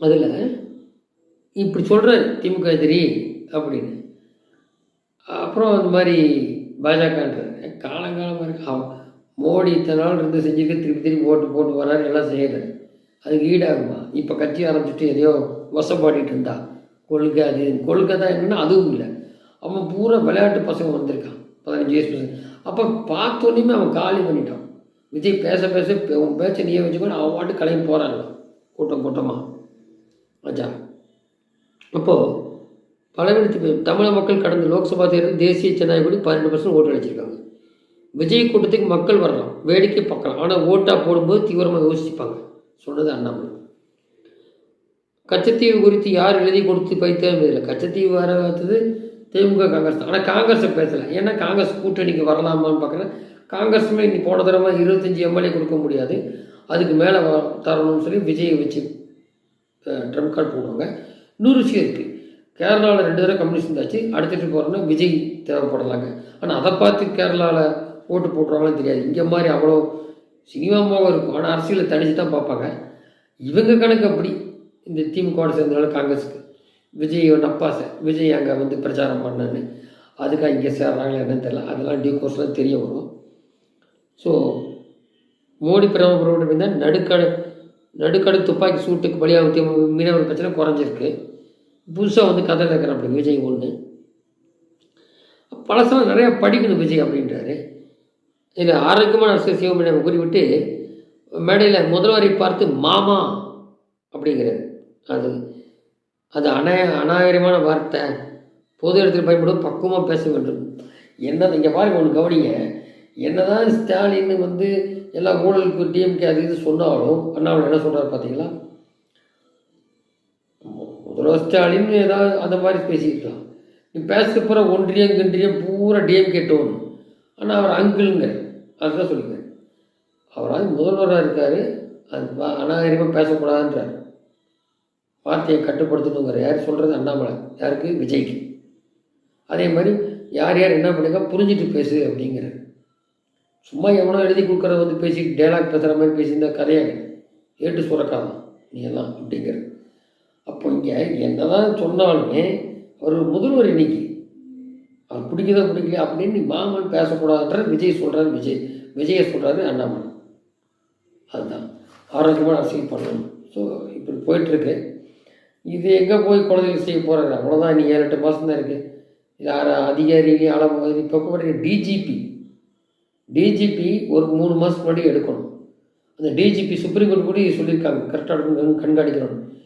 அதில் இப்படி சொல்கிறார் திமுக எதிரி அப்படின்னு. அப்புறம் அந்த மாதிரி பாஜகன்றார் காலங்காலமாக இருக்கு. அவன் மோடி இத்தனை நாள் இருந்து செஞ்சுட்டு திருப்பி திருப்பி ஓட்டு போட்டு வரார் எல்லாம் செய்கிறாரு அதுக்கு ஈடாகுமா? இப்போ கட்சி ஆரம்பிச்சுட்டு எதையோ வசப்பாடிட்டு இருந்தா கொள்கை அது இது. கொள்கை தான் என்னென்னா அதுவும் இல்லை. அவன் பூரா விளையாட்டு பசங்க வந்திருக்கான் பதினஞ்சு வயசு பசங்க. அப்போ பார்த்தோன்னே அவன் காலி பண்ணிட்டான். விஜய் பேச பேச உன் பேச்சை நீயே வச்சுக்கணும் அவன் பாட்டு கிளம்பி போகிறாங்க கூட்டம் கூட்டமாக ஆச்சா அப்போது பலவீனத்து தமிழக மக்கள் கடந்த லோக்சபா தேர்தல் தேசிய ஜனநாயக கூடி பன்னெண்டு பர்சன்ட் ஓட்டு அடிச்சிருக்காங்க. விஜய் கூட்டத்துக்கு மக்கள் வரலாம் வேடிக்கை பார்க்கலாம். ஆனால் ஓட்டாக போடும்போது தீவிரமாக யோசிப்பாங்க. சொன்னது அண்ணாமலை. கச்சத்தீவு குறித்து யார் எழுதி கொடுத்து பைத்தேன் இல்லை. கச்சத்தீவு வர வந்தது திமுக காங்கிரஸ். தான் ஆனால் காங்கிரஸை பேசலை ஏன்னா காங்கிரஸ் கூட்டணிக்கு வரலாமான்னு பார்க்குறேன் காங்கிரஸுமே இன்னைக்கு போன தடவை இருபத்தஞ்சி எம்எல்ஏ கொடுக்க முடியாது. அதுக்கு மேலே தரணும்னு சொல்லி விஜயை வச்சு ட்ரம் கார்டு போடுவாங்க. இன்னொரு விஷயம் இருக்குது கேரளாவில் ரெண்டு தடவை கம்யூனிஸ்ட் இருந்தாச்சு அடுத்துட்டு போகிறோன்னா விஜய் தேவைப்படலாங்க. ஆனால் அதை பார்த்து கேரளாவில் ஓட்டு போட்டுருவாங்கன்னு தெரியாது. இங்கே மாதிரி அவ்வளோ சினிமாவாக இருக்கும். ஆனால் அரசியலை தனிச்சு தான் பார்ப்பாங்க. இவங்க கணக்கு அப்படி. இந்த திமுகவோட சேர்ந்தனால காங்கிரஸுக்கு. விஜய் நப்பாசை விஜய் அங்கே வந்து பிரச்சாரம் பண்ணான்னு. அதுக்காக இங்கே சேர்றாங்களா என்னன்னு தெரியல. அதெல்லாம் டியூ கோர்ஸ்லாம் தெரிய வரும். ஸோ மோடி பிரதமர் இருந்தால் நடுக்கடை நடுக்கடை துப்பாக்கி சூட்டுக்கு பலியாகும் ஊற்றி மீனவர் பிரச்சனை குறைஞ்சிருக்கு. புதுசாக வந்து கதை கேட்குறேன் அப்படி விஜய் ஒன்று பழசெல்லாம் நிறையா படிக்கணும் விஜய் அப்படின்றாரு. இதில் ஆரோக்கியமான அரசியல் சிவமணி குறிப்பிட்டு மேடையில் முதல்வரை பார்த்து மாமா அப்படிங்கிறது அது அது அநாய அநாகரிகமான வார்த்தை. பொது இடத்தில் பயன்படும் பக்குவமாக பேச வேண்டும். என்ன இங்கே பாருங்க ஒன்று கவனிங்க. என்னதான் ஸ்டாலின் வந்து எல்லா ஊழலுக்கு டிஎம்கே அது இது சொன்னாலும் அண்ணாமலை என்ன சொல்கிறார் பார்த்தீங்களா? முதல்வர் ஸ்டாலின் ஏதாவது அந்த மாதிரி பேசிக்கலாம் நீ பேசுகிற பூரா ஒன்றியம் கின்றியம் பூரா டிஎம்கே டோன். ஆனால் அவர் அங்கிள்ங்க. அதுதான் சொல்லுங்கள் அவரால் முதல்வராக இருக்கார். அது வ- அநாகரிகமாக பேசக்கூடாதுன்றார். வார்த்தையை கட்டுப்படுத்தணுங்கிற யார் சொல்கிறது அண்ணாமலை. யாருக்கு? விஜய்க்கு. அதே மாதிரி யார் யார் என்ன பண்ணுங்க புரிஞ்சுட்டு பேசு அப்படிங்கிறார். சும்மா எவனோ எழுதி கொடுக்குறத வந்து பேசி டைலாக் பேசுகிற மாதிரி பேசியிருந்தா கதையாக. ஏட்டு சுரக்காதான் நீ எல்லாம் அப்படிங்கிற அப்போ இங்கே என்னதான் சொன்னாலுமே அவர் முதல்வர் இன்னைக்கு. அவர் பிடிக்குதோ பிடிக்கல அப்படின்னு நீ மாமன் பேசக்கூடாதுன்ற விஜய் சொல்கிறாரு விஜய். விஜயை சொல்கிறாரு அண்ணாமலை. அதுதான். ஆரோக்கியமான அரசியல் பண்ணணும். ஸோ இப்படி போயிட்டுருக்கு. இது எங்கே போய் குழந்தைகள் செய்ய போகிறாரு அவ்வளோதான் நீ ஏழு எட்டு மாதம் தான் இருக்குது யார் அதிகாரிகளையும் அளவு இப்போ கூட டிஜிபி டிஜிபி ஒரு மூணு மாதத்துக்கு முன்னாடி எடுக்கணும். அந்த டிஜிபி சுப்ரீம் கோர்ட் கூட சொல்லியிருக்காங்க. கரெக்டாக கண்காணிக்கிறோம்